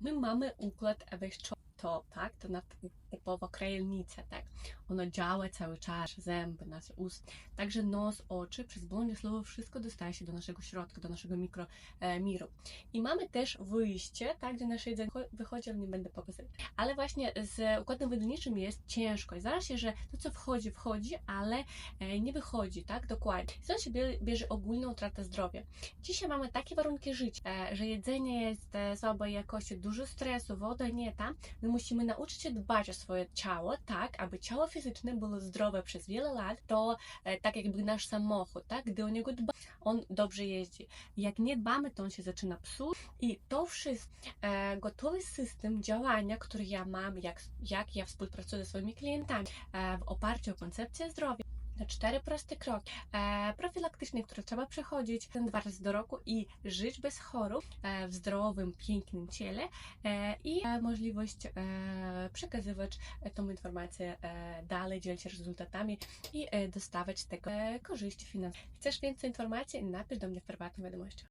Ми mamy układ wejściowy, tak? To na typowo krajownica, tak? Ono działa cały czas, zęby, nasze ust, także nos, oczy, przez błędne słowo wszystko dostaje się do naszego środka, do naszego mikromiru. I mamy też wyjście, tak, gdzie nasze jedzenie wychodzi, ale nie będę pokazywać. Ale właśnie z układem wydolniczym jest ciężko i zdarza się, że to, co wchodzi, wchodzi, ale e, nie wychodzi, tak, dokładnie. Stąd się bie- bierze ogólna utrata zdrowia. Dzisiaj mamy takie warunki życia, e, że jedzenie jest e, słabej jakości, dużo stresu, woda nie ta. My musimy nauczyć się dbać o swoje ciało, tak, aby ciało fizyczne było zdrowe przez wiele lat. To e, tak jakby nasz samochód, tak, gdy o niego dba, on dobrze jeździ. Jak nie dbamy, to on się zaczyna psuć i to wszystko, e, gotowy system działania, który ja mam, jak, jak ja współpracuję ze swoimi klientami e, w oparciu o koncepcję zdrowia. Na cztery proste kroki e, profilaktyczne, które trzeba przechodzić dwa razy do roku i żyć bez chorób e, w zdrowym, pięknym ciele e, i e, możliwość e, przekazywać e, tą informację e, dalej, dzielić się rezultatami i e, dostawać z tego e, korzyści finansowe. Chcesz więcej informacji? Napisz do mnie w prywatnych wiadomościach.